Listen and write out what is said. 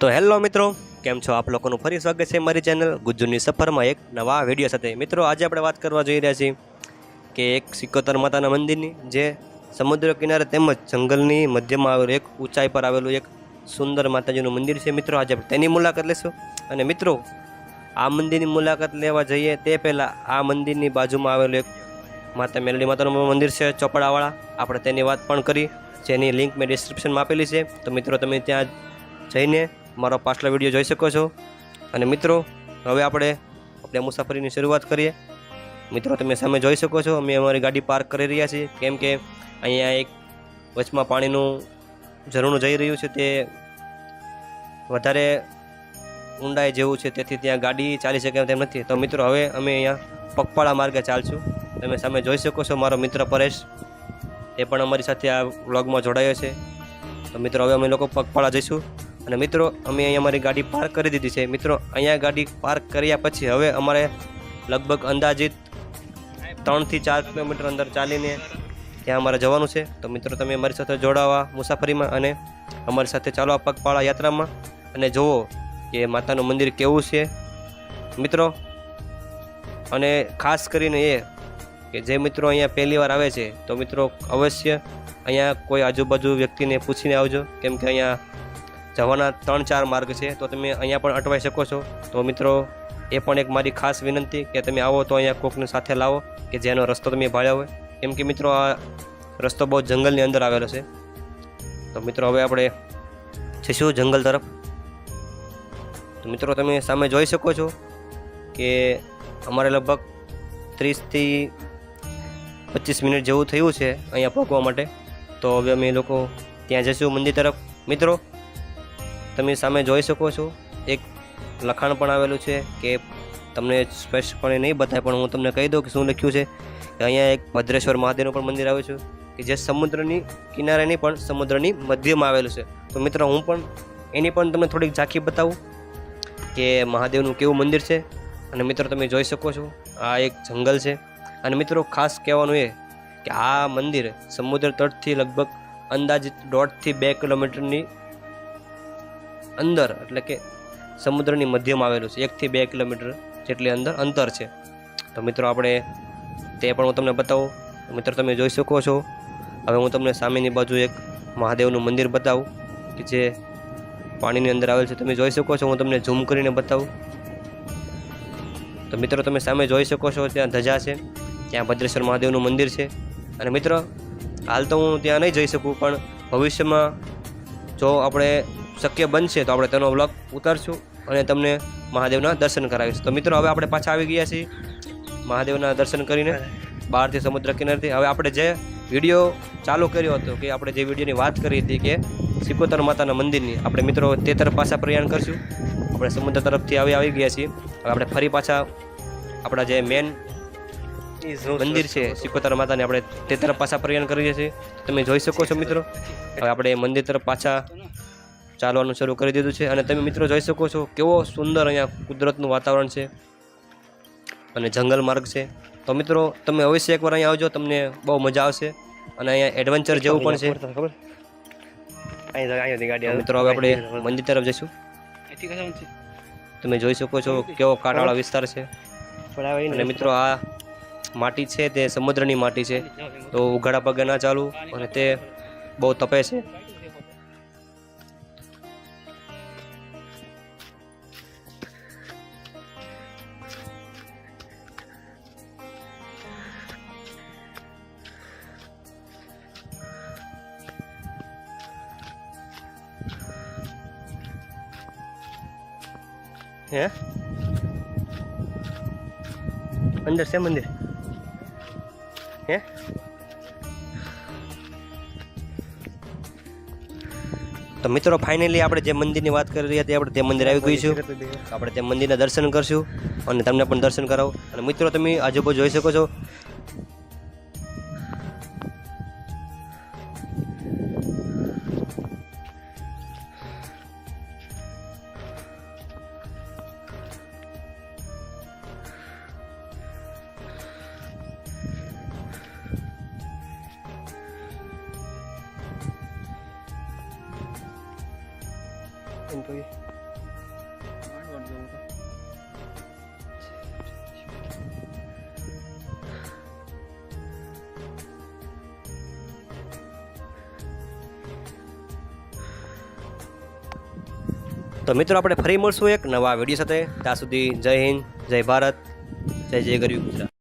તો હેલો મિત્રો, કેમ છો? આપ લોકોનું ફરી સ્વાગત છે મારી ચેનલ ગુજ્જુની સફરમાં એક નવા વીડિયો સાથે. મિત્રો, આજે આપણે વાત કરવા જઈ રહ્યા છીએ કે એક સિકોતર માતાના મંદિરની, જે સમુદ્ર કિનારે તેમજ જંગલની મધ્યમાં આવેલું એક ઊંચાઈ પર આવેલું એક સુંદર માતાજીનું મંદિર છે. મિત્રો, આજે આપણે તેની મુલાકાત લેશું. અને મિત્રો, આ મંદિરની મુલાકાત લેવા જઈએ તે પહેલાં આ મંદિરની બાજુમાં આવેલું એક માતા મેલડી માતાનું મંદિર છે, ચોપડાવાળા. આપણે તેની વાત પણ કરી, જેની લિંક મેં ડિસ્ક્રિપ્શનમાં આપેલી છે. તો મિત્રો, તમે ત્યાં જઈને મારો પાછલો વીડિયો જોઈ શકો છો. અને મિત્રો, હવે આપણે આપણે મુસાફરીની શરૂઆત કરીએ. મિત્રો, તમે સામે જોઈ શકો છો, અમે અમારી ગાડી પાર્ક કરી રહ્યા છીએ. કેમ કે અહીંયા એક વચમાં પાણીનું ઝરણું જઈ રહ્યું છે તે વધારે ઊંડાઈ જેવું છે, તેથી ત્યાં ગાડી ચાલી શકે તેમ નથી. તો મિત્રો, હવે અમે અહીંયા પગપાળા માર્ગે ચાલશું. તમે સામે જોઈ શકો છો, મારો મિત્ર પરેશ એ પણ અમારી સાથે આ વ્લોગમાં જોડાયો છે. તો મિત્રો, હવે અમે લોકો પગપાળા જઈશું. અને મિત્રો, અમે અહીંયા અમારી ગાડી પાર્ક કરી દીધી છે. મિત્રો, અહીંયા ગાડી પાર્ક કર્યા પછી હવે અમારે લગભગ અંદાજિત ત્રણથી ચાર કિલોમીટર અંદર ચાલીને ત્યાં અમારે જવાનું છે. તો મિત્રો, તમે અમારી સાથે જોડાવા, મુસાફરીમાં અને અમારી સાથે ચાલો આ પગપાળા યાત્રામાં. અને જુઓ કે માતાનું મંદિર કેવું છે. મિત્રો, અને ખાસ કરીને એ કે જે મિત્રો અહીંયા પહેલી વાર આવે છે, તો મિત્રો, અવશ્ય અહીંયા કોઈ આજુબાજુ વ્યક્તિને પૂછીને આવજો. કેમ કે અહીંયા જવાના ત્રણ ચાર માર્ગ છે, તો તમે અહીંયા પણ અટવાઈ શકો છો. તો મિત્રો, એ પણ એક મારી ખાસ વિનંતી કે તમે આવો તો અહીંયા કોકને સાથે લાવો, કે જેનો રસ્તો તમે ભાળ્યો હોય. કેમ કે મિત્રો, આ રસ્તો બહુ જંગલની અંદર આવેલો છે. તો મિત્રો, હવે આપણે જઈશું જંગલ તરફ. તો મિત્રો, તમે સામે જોઈ શકો છો કે અમારે લગભગ ત્રીસથી પચીસ મિનિટ જેવું થયું છે અહીંયા પહોંચવા માટે. તો હવે અમે લોકો ત્યાં જઈશું મંદિર તરફ. મિત્રો તમે સામે જોઈ શકો છો. એક લખાણ પણ આવેલું છે કે તમને સ્પષ્ટપણે નહીં બતાય, પણ હું તમને કહી દઉં કે શું લખ્યું છે કે અહીંયા એક ભદ્રેશ્વર મહાદેવનું પણ મંદિર આવ્યું છે, કે જે સમુદ્રની કિનારે નહીં, પણ સમુદ્રની મધ્યમાં આવેલું છે. તો મિત્રો, હું પણ એની પણ તમને થોડીક ઝાંખી બતાવું કે મહાદેવનું કેવું મંદિર છે. અને મિત્રો, તમે જોઈ શકો છો, આ એક જંગલ છે. અને મિત્રો, ખાસ કહેવાનું એ કે આ મંદિર સમુદ્ર તટથી લગભગ અંદાજિત દોઢથી બે કિલોમીટરની અંદર, એટલે કે સમુદ્રની મધ્યમાં આવેલું છે. એકથી બે કિલોમીટર જેટલી અંદર, અંતર છે. તો મિત્રો, આપણે તે પણ હું તમને બતાવું. મિત્રો, તમે જોઈ શકો છો. હવે હું તમને સામેની બાજુ એક મહાદેવનું મંદિર બતાવું, કે જે પાણીની અંદર આવેલ છે. તમે જોઈ શકો છો, હું તમને ઝૂમ કરીને બતાવું. તો મિત્રો, તમે સામે જોઈ શકો છો, ત્યાં ધજા છે, ત્યાં ભદ્રેશ્વર મહાદેવનું મંદિર છે. અને મિત્રો, હાલ તો હું ત્યાં નહીં જઈ શકું, પણ ભવિષ્યમાં જો આપણે શક્ય બનશે તો આપણે તેનો વ્લોગ ઉતારશું અને તમને મહાદેવના દર્શન કરાવીશું. તો મિત્રો, હવે આપણે પાછા આવી ગયા છીએ મહાદેવના દર્શન કરીને બહારથી સમુદ્ર કિનારેથી. હવે આપણે જે વીડિયો ચાલુ કર્યો હતો કે આપણે જે વિડીયોની વાત કરી હતી કે સિકોતર માતાના મંદિરની, આપણે મિત્રો તે તરફ પાછા પ્રયાણ કરશું. આપણે સમુદ્ર તરફથી આવી આવી ગયા છીએ. હવે આપણે ફરી પાછા આપણા જે મેન મંદિર છે, સિકોતર માતાને આપણે તે તરફ પાછા પ્રયાણ કરીએ છીએ. તમે જોઈ શકો છો મિત્રો. હવે આપણે મંદિર તરફ પાછા ચાલવાનું શરૂ કરી દીધું છે. અને તમે મિત્રો જોઈ શકો છો કેવો સુંદર અહીંયા કુદરતનું વાતાવરણ છે અને જંગલ માર્ગ છે. તો મિત્રો તમે અવશ્ય એકવાર અહીંયા આવજો તમને બહુ મજા આવશે. અને અહીંયા એડવેન્ચર જેવું પણ છે. મિત્રો હવે આપણે મંદિર તરફ જઈશું. તમે જોઈ શકો છો કેવો કાંટાળો વિસ્તાર છે. અને મિત્રો આ માટી છે તે સમુદ્રની માટી છે. તો ઉઘાડા પગે ના ચાલુ અને તે બહુ તપે છે. હે? અંદર છે મંદિર? હે? તો મિત્રો ફાઇનલી આપણે જે મંદિરની વાત કરી રહ્યા હતી આપણે તે મંદિર આવી ગયું છું. આપણે તે મંદિરના દર્શન કરશું અને તમને પણ દર્શન કરાવો. અને મિત્રો તમે આજુબાજુ જોઈ શકો છો એમ તો તો મિત્રો, આપણે ફરી મળશું એક નવા વીડિયો સાથે. ત્યાં સુધી જય હિન્દ, જય ભારત, જય જય ગરીબ ગુજરાત.